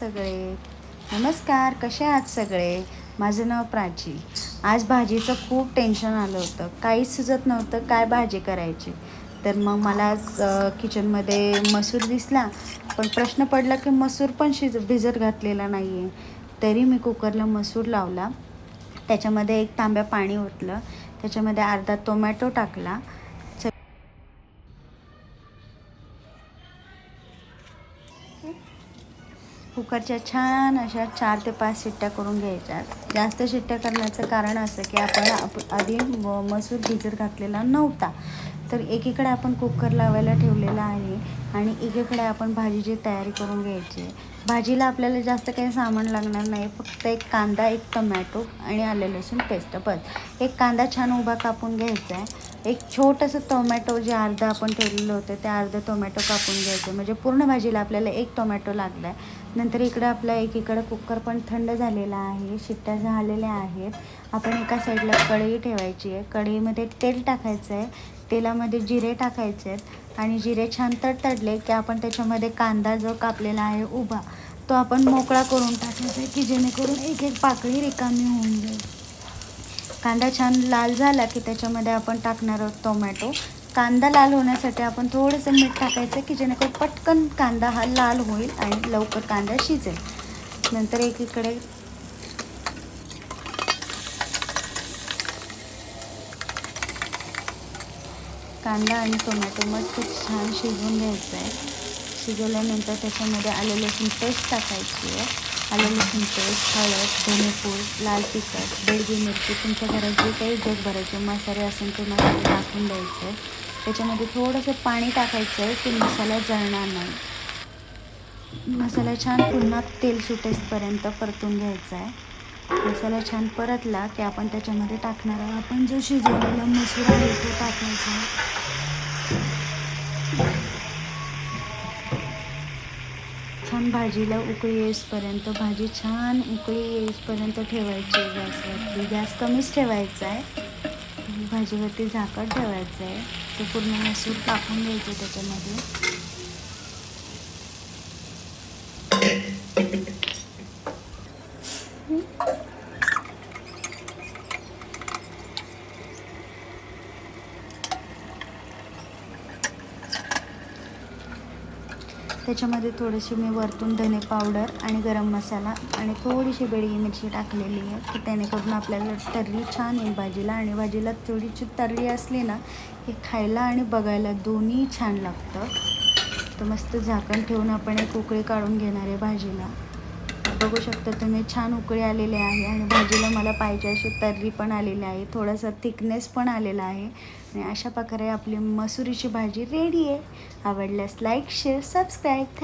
सगळे. नमस्कार कसे आहात सगळे? माझं नाव प्राची. आज भाजीचं खूप टेन्शन आलं होतं. काहीच सुचत नव्हतं काय भाजी करायची. तर मग मला आज किचनमध्ये मसूर दिसला. पण प्रश्न पडला की मसूर पण शिज भिजत घातलेला नाही आहे तरी मी कुकरला मसूर लावला. त्याच्यामध्ये एक तांब्या पाणी ओतलं. त्याच्यामध्ये अर्धा टोमॅटो टाकला. कुकरच्या छान अशा चार ते पाच शिट्ट्या करून घ्यायच्या जास्त शिट्ट्या करण्याचं कारण असं की आपण आप आधी म- मसूर भिजत घातलेला नव्हता. तर एकीकडे आपण कुकर लावायला ठेवलेला आहे आणि एकीकडे आपण भाजीची तयारी करून घ्यायची आहे. भाजीला आपल्याला जास्त काही सामान लागणार नाही फक्त एक कांदा एक टमॅटो आणि आले लसूण पेस्ट. बस एक कांदा छान उभा कापून घ्यायचा आहे. एक छोटंसं टोमॅटो जे अर्धं आपण ठेवलेलं होतं ते अर्धं टोमॅटो कापून घ्यायचं म्हणजे पूर्ण भाजीला आपल्याला एक टोमॅटो लागला आहे नंतर इकडं आपला एकीकडं कुकर पण थंड झालेला आहे शिट्ट्या झालेल्या आहेत. आपण एका साईडला कढई ठेवायची आहे. कढईमध्ये तेल टाकायचं आहे. तेलामध्ये जिरे टाकायचे आहेत आणि जिरे छान तडतडले की आपण त्याच्यामध्ये कांदा जो कापलेला आहे उभा तो आपण मोकळा करून टाकायचा आहे की जेणेकरून एक एक पाकळी रिकामी होऊन जाईल. कांदा छान लाल झाला की त्याच्यामध्ये आपण टाकणार आहोत टोमॅटो. कांदा लाल होण्यासाठी आपण थोडंसं मीठ टाकायचं की जेणेकरून पटकन कांदा हा लाल होईल आणि लवकर कांदा शिजेल. नंतर एकीकडे कांदा आणि टोमॅटो मस्त छान शिजवून घ्यायचं आहे शिजवल्यानंतर त्याच्यामध्ये आलं लसूण पेस्ट टाकायची आहे. आलं लसूण पेस्ट हळद धनेपूड लाल तिखट बेडगी मिरची तुमच्या घरात जे काही जगभराचे मसाले असेल ते मसाले टाकून द्यायचे आहे त्याच्यामध्ये थोडंसं पाणी टाकायचं आहे की मसाला जळणार नाही. मसाला छान पुन्हा तेल सुटेसपर्यंत परतून घ्यायचा आहे. मसाला छान परतला की आपण त्याच्यामध्ये टाकणार आहोत. आपण जो शिजवलेला मसूर आहे तो टाकायचा छान भाजीला उकळी येईसपर्यंत भाजी छान उकळी येईसपर्यंत ठेवायची आहे गॅसवरती. गॅस कमीच ठेवायचा आहे. भाजीवरती झाकण ठेवायचं आहे. तो पूर्ण मसूर टाकून द्यायचं त्याच्यामध्ये. त्याच्यामध्ये थोडीशी मी वरतून धने पावडर आणि गरम मसाला आणि थोडीशी बेडगी मिरची टाकलेली आहे की त्यानेकडून आपल्याला तर्री छान येईल भाजीला. आणि भाजीला थोडीशी तर्री असली ना की खायला आणि बघायला दोन्ही छान लागतं. तर मस्त झाकण ठेवून आपण एक उकळी काढून घेणार आहे भाजीला. बघू शकता तुम्ही छान उकळी आलेली आहे आणि भाजीला मला पाहिजे अशी तर्री पण आलेली आहे थोडासा थिकनेस पण आलेला आहे आणि अशा प्रकारे आपली मसुरीची भाजी रेडी आहे. आवडल्यास लाईक शेअर सबस्क्राईब